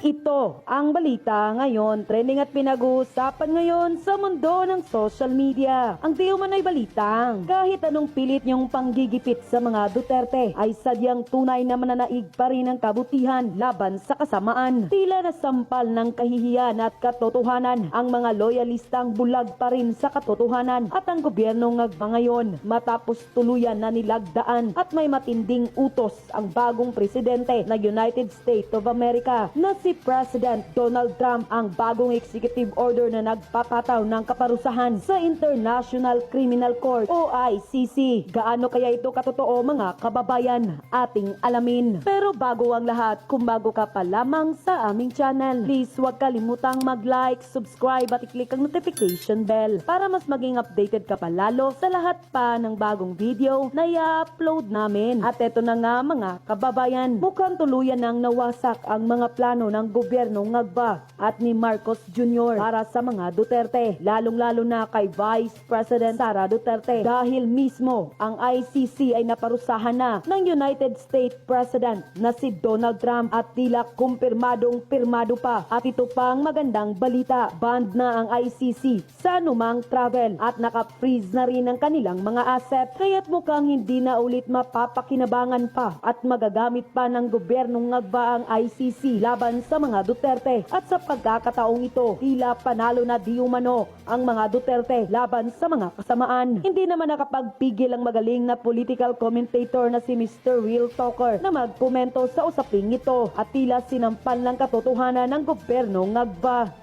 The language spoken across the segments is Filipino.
Ito ang balita ngayon, trending at pinag-uusapan ngayon sa mundo ng social media. Ang di umano'y balitang, kahit anong pilit niyong panggigipit sa mga Duterte, ay sadyang tunay na mananaig pa rin ang kabutihan laban sa kasamaan. Tila na sampal ng kahihiyan at katotohanan ang mga loyalistang bulag pa rin sa katotohanan at ang gobyerno ng ngayon matapos tuluyan na nilagdaan at may matinding utos ang bagong presidente ng United States of America na si President Donald Trump ang bagong executive order na nagpapataw ng kaparusahan sa International Criminal Court o ICC. Gaano kaya ito katotoo mga kababayan? Ating alamin. Pero bago ang lahat, kung bago ka pa lamang sa aming channel, please huwag kalimutang mag-like, subscribe at i-click ang notification bell para mas maging updated ka pa lalo sa lahat pa ng bagong video na i-upload namin. At eto na nga mga kababayan, mukhang tuluyan nang nawasak ang mga plano ng gobyerno ngagba at ni Marcos Jr. para sa mga Duterte, lalong-lalo na kay Vice President Sara Duterte dahil mismo ang ICC ay naparusahan na ng United States President na si Donald Trump at tila kumpirmadong pirmado pa at ito pang magandang balita, banned na ang ICC sa anumang travel at naka-freeze na rin ang kanilang mga asset kaya't mukhang hindi na ulit mapapakinabangan pa at magagamit pa ng gobyernong ngagba ang ICC laban sa mga Duterte at sa pagkakataong ito tila panalo na di umano ang mga Duterte laban sa mga kasamaan. Hindi naman nakapagpigil ang magaling na political commentator na si Mr. Will Talker na magkomento sa usaping ito at tila sinampal ng katotohanan ng gobyerno ngagba.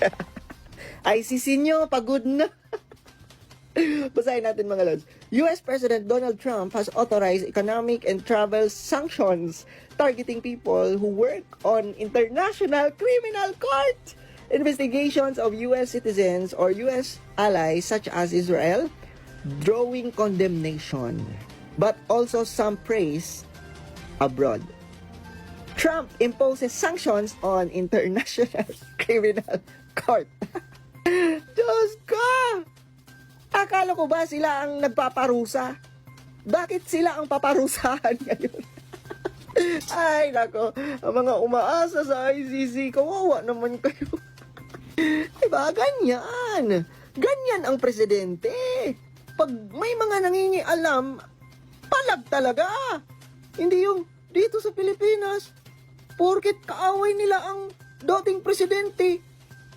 ICC nyo, pagod na. Basahin natin mga lods. US President Donald Trump has authorized economic and travel sanctions targeting people who work on International Criminal Court. Investigations of US citizens or US allies such as Israel drawing condemnation but also some praise abroad. Trump imposes sanctions on International Criminal Court. Akala ko ba sila ang nagpaparusa? Bakit sila ang paparusahan ngayon? Ay, nako. Ang mga umaasa sa ICC, kawawa naman kayo. diba? Ganyan. Ganyan ang presidente. Pag may mga nangingialam, palag talaga. Hindi yung dito sa Pilipinas, porket kaaway nila ang dating presidente,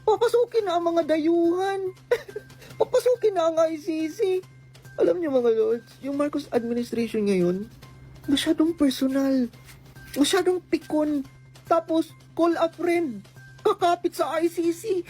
papasukin na ang mga dayuhan. papasukin na ang ICC. Alam niyo mga lords, yung Marcos administration ngayon, masyadong personal. Masyadong pikon. Tapos, call a friend. Kakapit sa ICC.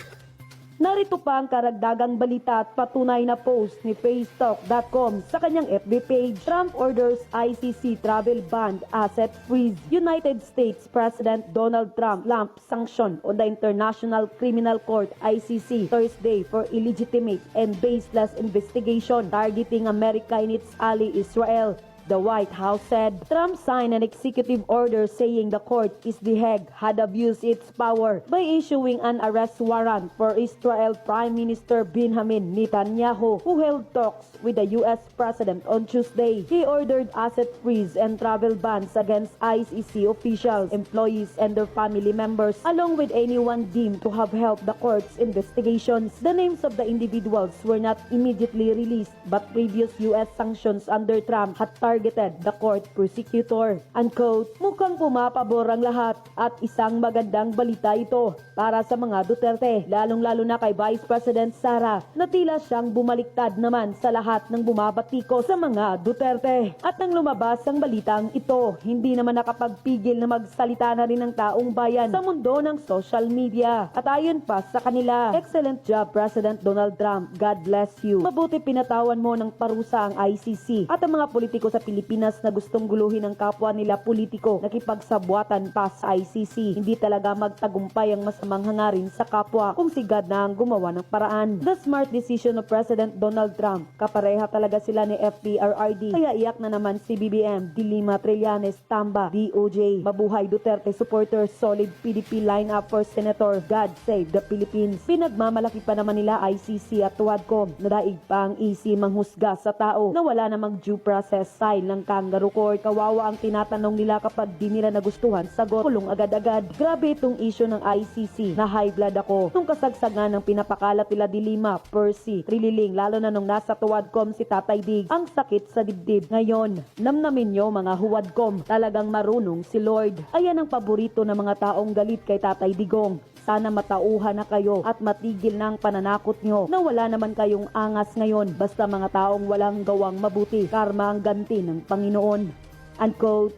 Narito pa ang karagdagang balita at patunay na post ni Facetalk.com sa kanyang FB page. Trump orders ICC travel ban asset freeze. United States President Donald Trump lamp sanction on the International Criminal Court ICC Thursday for illegitimate and baseless investigation targeting America and its ally Israel. The White House said Trump signed an executive order saying the court is The Hague had abused its power by issuing an arrest warrant for Israel Prime Minister Benjamin Netanyahu, who held talks with the U.S. President on Tuesday. He ordered asset freeze and travel bans against ICC officials, employees, and their family members, along with anyone deemed to have helped the court's investigations. The names of the individuals were not immediately released, but previous U.S. sanctions under Trump had targeted the court prosecutor. Unquote, mukhang pumapabor ang lahat at isang magandang balita ito para sa mga Duterte, lalong-lalo na kay Vice President Sara na tila siyang bumaliktad naman sa lahat ng bumabatiko sa mga Duterte. At nang lumabas ang balitang ito, hindi naman nakapagpigil na magsalita na rin ng taong bayan sa mundo ng social media. At ayon pa sa kanila, excellent job President Donald Trump, God bless you. Mabuti pinatawan mo ng parusa ang ICC at ang mga politiko sa Pilipinas na gustong guluhin ang kapwa nila politiko nakipagsabuatan pa sa ICC. Hindi talaga magtagumpay ang masamang hangarin sa kapwa kung si God na ang gumawa ng paraan. The smart decision of President Donald Trump. Kapareha talaga sila ni FPRRD. Kaya iyak na naman si BBM, Dilima Trillanes, Tamba, DOJ. Mabuhay Duterte supporters, solid PDP lineup for Senator God Save the Philippines. Pinagmamalaki pa naman nila ICC at Tuwadcom na daig pa ang EC manghusga sa tao na wala namang due process style ng kangaroo court. Kawawa ang tinatanong nila kapag di nila nagustuhan, sagot, kulong agad-agad. Grabe itong issue ng ICC na high blood ako. Nung kasagsagan ng pinapakalat nila Dilima, Percy, Trililing, lalo na nung nasa tuwadcom si Tatay Dig, ang sakit sa dibdib. Ngayon, namnamin nyo mga huwadcom, talagang marunong si Lord. Ayan ang paborito ng mga taong galit kay Tatay Digong. Sana matauhan na kayo at matigil ang pananakot nyo na wala naman kayong angas ngayon basta mga taong walang gawang mabuti. Karma ang ganti ng Panginoon. Unquote.